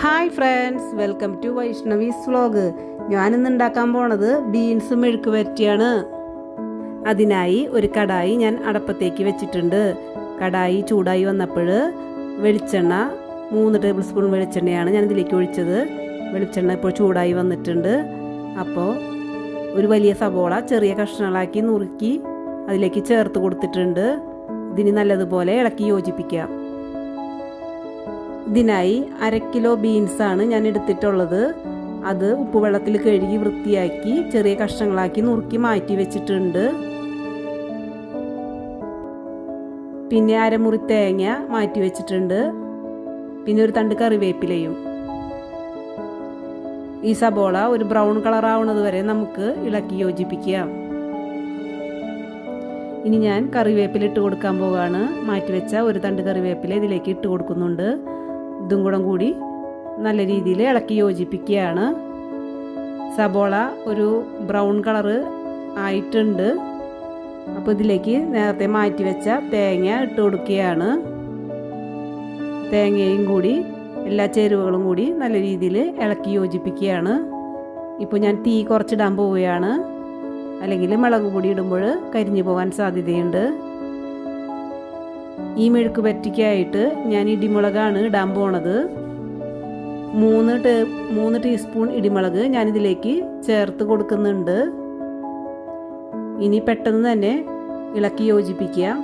Hi friends welcome to Vaishnavi's vlog ഞാനിന്ന് ഉണ്ടാക്കാൻ പോണത് ബീൻസ് മെഴുക്ക് വരട്ടിയാണ്. അതിനായി ഒരു കടായി ഞാൻ അടപ്പത്തേക്ക് വെച്ചിട്ടുണ്ട്. കടായി ചൂടായി വന്നപ്പോൾ വെളിച്ചെണ്ണ മൂന്ന് ടേബിൾ സ്പൂൺ വെളിച്ചെണ്ണയാണ് ഞാൻ ഇതിലേക്ക് ഒഴിച്ചത്. വെളിച്ചെണ്ണ ഇപ്പോൾ ചൂടായി വന്നിട്ടുണ്ട്. അപ്പോൾ ഒരു വലിയ സവോള ചെറിയ കഷ്ണങ്ങളാക്കി നുറുക്കി അതിലേക്ക് ചേർത്ത് കൊടുത്തിട്ടുണ്ട്. ഇതിന് നല്ലതുപോലെ ഇളക്കി യോജിപ്പിക്കാം. ഇതിനായി അര കിലോ ബീൻസാണ് ഞാൻ എടുത്തിട്ടുള്ളത്. അത് ഉപ്പുവെള്ളത്തിൽ കഴുകി വൃത്തിയാക്കി ചെറിയ കഷ്ണങ്ങളാക്കി നുറുക്കി മാറ്റി വെച്ചിട്ടുണ്ട്. പിന്നെ അരമുറി തേങ്ങ മാറ്റി വെച്ചിട്ടുണ്ട്. പിന്നെ ഒരു തണ്ട് കറിവേപ്പിലയും. ഈ സബോള ഒരു ബ്രൗൺ കളർ ആവുന്നത് വരെ നമുക്ക് ഇളക്കി യോജിപ്പിക്കാം. ഇനി ഞാൻ കറിവേപ്പില ഇട്ട് കൊടുക്കാൻ പോവുകയാണ് മാറ്റിവെച്ച ഒരു തണ്ട് കറിവേപ്പില ഇതിലേക്ക് ഇട്ട് കൊടുക്കുന്നുണ്ട്. ഇതും കൂടെ കൂടി നല്ല രീതിയിൽ ഇളക്കി യോജിപ്പിക്കുകയാണ്. സബോള ഒരു ബ്രൗൺ കളറ് ആയിട്ടുണ്ട്. അപ്പോൾ ഇതിലേക്ക് നേരത്തെ മാറ്റി വെച്ച തേങ്ങ ഇട്ട് കൊടുക്കുകയാണ്. തേങ്ങയും കൂടി എല്ലാ ചേരുവകളും കൂടി നല്ല രീതിയിൽ ഇളക്കി യോജിപ്പിക്കുകയാണ്. ഇപ്പോൾ ഞാൻ തീ കുറച്ചിടാൻ പോവുകയാണ്. അല്ലെങ്കിൽ മുളക് പൊടി ഇടുമ്പോൾ കരിഞ്ഞു പോകാൻ സാധ്യതയുണ്ട്. ഈ മെഴുക്ക് പറ്റിക്കായിട്ട് ഞാൻ ഇടിമുളകാണ് ഇടാൻ പോണത്. മൂന്ന് ടേ മൂന്ന് ടീസ്പൂൺ ഇടിമുളക് ഞാനിതിലേക്ക് ചേർത്ത് കൊടുക്കുന്നുണ്ട്. ഇനി പെട്ടെന്ന് തന്നെ ഇളക്കി യോജിപ്പിക്കുക.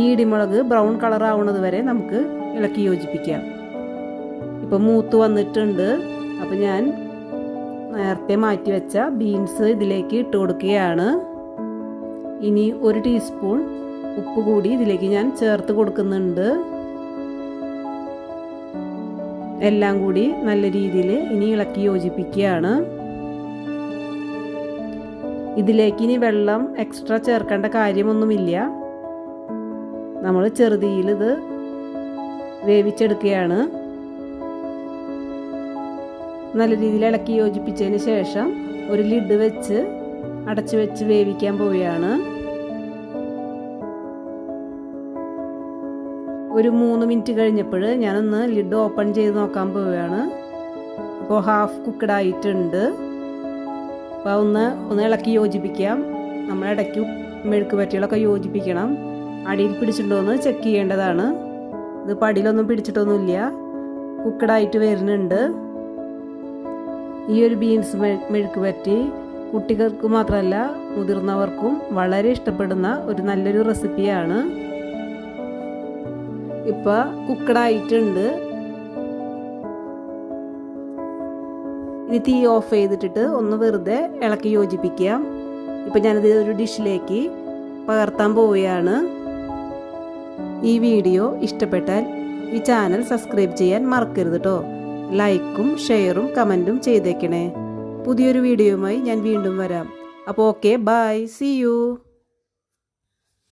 ഈ ഇടിമുളക് ബ്രൗൺ കളർ ആവുന്നത് വരെ നമുക്ക് ഇളക്കി യോജിപ്പിക്കാം. ഇപ്പം മൂത്ത് വന്നിട്ടുണ്ട്. അപ്പം ഞാൻ നേരത്തെ മാറ്റി വെച്ച ബീൻസ് ഇതിലേക്ക് ഇട്ട് കൊടുക്കുകയാണ്. ഇനി ഒരു ടീസ്പൂൺ ഉപ്പ് കൂടി ഇതിലേക്ക് ഞാൻ ചേർത്ത് കൊടുക്കുന്നുണ്ട്. എല്ലാം കൂടി നല്ല രീതിയിൽ ഇനി ഇളക്കി യോജിപ്പിക്കുകയാണ്. ഇതിലേക്ക് ഇനി വെള്ളം എക്സ്ട്രാ ചേർക്കേണ്ട കാര്യമൊന്നുമില്ല. നമ്മൾ ചെറുതീയിൽ ഇത് വേവിച്ചെടുക്കുകയാണ്. നല്ല രീതിയിൽ ഇളക്കി യോജിപ്പിച്ചതിന് ശേഷം ഒരു ലിഡ് വെച്ച് അടച്ചു വെച്ച് വേവിക്കാൻ പോവുകയാണ്. ഒരു മൂന്ന് മിനിറ്റ് കഴിഞ്ഞപ്പോൾ ഞാനൊന്ന് ലിഡ് ഓപ്പൺ ചെയ്ത് നോക്കാൻ പോവുകയാണ്. അപ്പോൾ ഹാഫ് കുക്ക്ഡ് ആയിട്ടുണ്ട്. അപ്പോൾ ഒന്ന് ഒന്ന് ഇളക്കി യോജിപ്പിക്കാം. നമ്മൾ ഇടയ്ക്ക് മെഴുക്ക് പറ്റികളൊക്കെ യോജിപ്പിക്കണം. അടിയിൽ പിടിച്ചിട്ടുണ്ടോ എന്ന് ചെക്ക് ചെയ്യേണ്ടതാണ്. ഇത് പടിയിലൊന്നും പിടിച്ചിട്ടൊന്നുമില്ല. കുക്കഡായിട്ട് വരുന്നുണ്ട്. ഈ ഒരു ബീൻസ് മെഴുക്ക് പറ്റി കുട്ടികൾക്ക് മാത്രമല്ല മുതിർന്നവർക്കും വളരെ ഇഷ്ടപ്പെടുന്ന ഒരു നല്ലൊരു റെസിപ്പിയാണ് ഇപ്പൊ കുക്കഡായിട്ടുണ്ട് ഇനി തീ ഓഫ് ചെയ്തിട്ടിട്ട് ഒന്ന് വെറുതെ ഇളക്കി യോജിപ്പിക്കുക ഇപ്പൊ ഞാനിത് ഒരു ഡിഷിലേക്ക് പകർത്താൻ പോവുകയാണ്. ഈ വീഡിയോ ഇഷ്ടപ്പെട്ടാൽ ഈ ചാനൽ സബ്സ്ക്രൈബ് ചെയ്യാൻ മറക്കരുത് കേട്ടോ ലൈക്കും ഷെയറും കമന്റും ചെയ്തേക്കണേ. പുതിയൊരു വീഡിയോയുമായി ഞാൻ വീണ്ടും വരാം. അപ്പോൾ ഓക്കെ ബൈ സി യു.